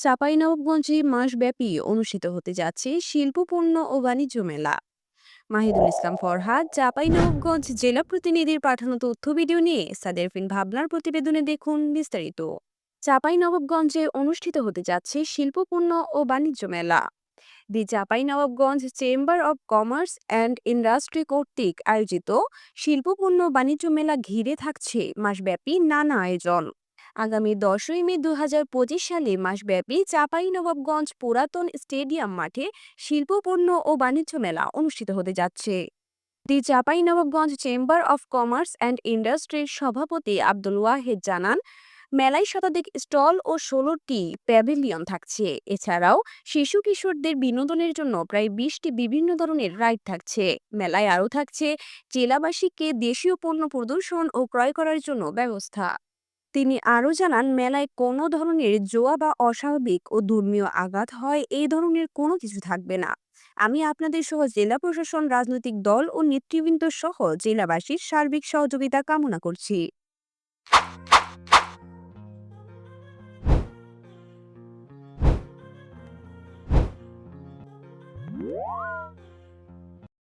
চাঁপাইনবাবগঞ্জে মাসব্যাপী অনুষ্ঠিত হতে যাচ্ছে শিল্পপূর্ণ ও বাণিজ্য মেলা। মাহিদুল ইসলাম ফরহাদ, চাঁপাইনবাবগঞ্জ জেলা প্রতিনিধির পাঠানো তথ্য ভিডিও নিয়ে সাদেরফিন ভাবনার প্রতিবেদনে দেখুন বিস্তারিত। চাঁপাইনবাবগঞ্জে অনুষ্ঠিত হতে যাচ্ছে শিল্পপূর্ণ ও বাণিজ্য মেলা। The Chapainawabganj chamber of commerce and industry কর্তৃক আয়োজিত শিল্পপূর্ণ বাণিজ্য মেলা ঘিরে থাকছে মাসব্যাপী নানা আয়োজন। আগামী দশই মে দু হাজার পঁচিশ সালে মাসব্যাপী চাঁপাইনবাবগঞ্জ পুরাতন স্টেডিয়াম মাঠে শিল্পপণ্য ও বাণিজ্য মেলা অনুষ্ঠিত হতে যাচ্ছে। The Chapainawabganj chamber of commerce and ইন্ডাস্ট্রির সভাপতি আব্দুল ওয়াহেদ জানান, মেলায় শতাধিক স্টল ও ষোলোটি প্যাভিলিয়ন থাকছে। এছাড়াও শিশু কিশোরদের বিনোদনের জন্য প্রায় বিশটি বিভিন্ন ধরনের রাইড থাকছে। মেলায় আরও থাকছে জেলাবাসীকে দেশীয় পণ্য প্রদর্শন ও ক্রয় করার জন্য ব্যবস্থা। তিনি আরও জানান, মেলায় কোনো ধরনের জোয়া বা অস্বাভাবিক ও ধর্মীয় আঘাত হয়, এই ধরনের কোনো কিছু থাকবে না। আমি আপনাদের সহ জেলা প্রশাসন, রাজনৈতিক দল ও নেতৃবৃন্দ সহ জেলাবাসীর সার্বিক সহযোগিতা কামনা করছি।